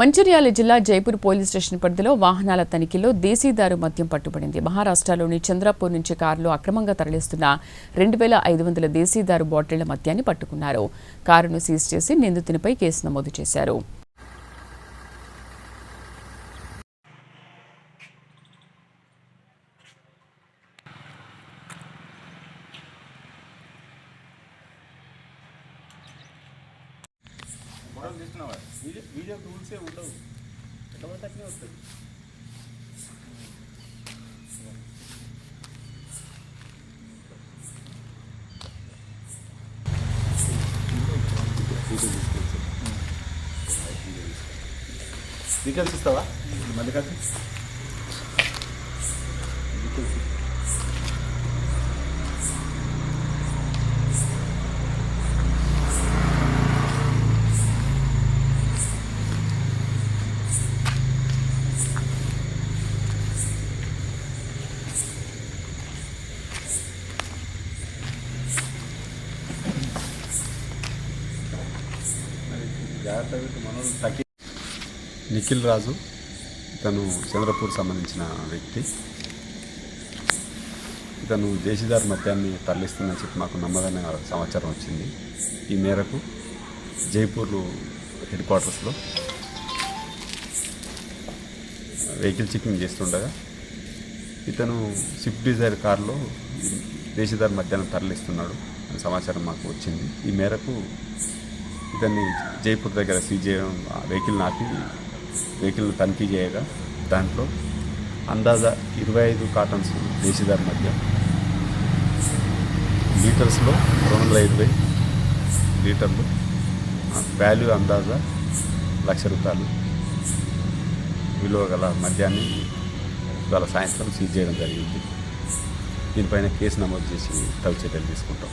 మంచిర్యాల జిల్లా Jaipur police station పరిధిలో వాహనాల తనిఖీలో దేశీదారు మద్యం పట్టుబడింది. మహారాష్ట్రలోని చంద్రాపూర్ నుంచి కారులో అక్రమంగా తరలిస్తున్న రెండు వేల ఐదు వందల దేశీదారు బాటిళ్ళ మద్యాన్ని పట్టుకున్నారు. కారును సీజ్ చేసి నిందితునిపై కేసు నమోదు చేశారు. మోడల్ తీసుకున్నావా వీడియో వీడియో రూల్సే ఉండవు. ఎట్లా పడితే అట్లే వస్తుంది డీటెయిల్స్ hmm. ఇస్తావా? మళ్ళీ కలిసి మనోళ్ళు నిఖిల్ రాజు ఇతను చంద్రపూర్ సంబంధించిన వ్యక్తి. ఇతను దేశీదారు మద్యాన్ని తరలిస్తుందని చెప్పి మాకు నమ్మదైన సమాచారం వచ్చింది. ఈ మేరకు జైపూర్ హెడ్ క్వార్టర్స్లో వెహికల్ చెకింగ్ చేస్తుండగా ఇతను స్విఫ్ట్ డిజైర్ కారులో దేశీదారు మద్యాన్ని తరలిస్తున్నాడు అనే సమాచారం మాకు వచ్చింది. ఈ మేరకు ఇతన్ని జైపూర్ దగ్గర సీజ్ చేయడం ఆ వెహికల్ని ఆపి వెహికల్ తనిఖీ చేయగా దాంట్లో అందాజా ఇరవై ఐదు కాటన్స్ దేశీదార్ మధ్య లీటర్స్లో రెండు వందల ఇరవై లీటర్లు వాల్యూ అందాజా లక్ష రూపాయలు విలువ గల మద్యాన్ని ఇవాళ సాయంత్రం సీజ్ చేయడం జరిగింది. దీనిపైన కేసు నమోదు చేసి తగు చర్యలు తీసుకుంటాం.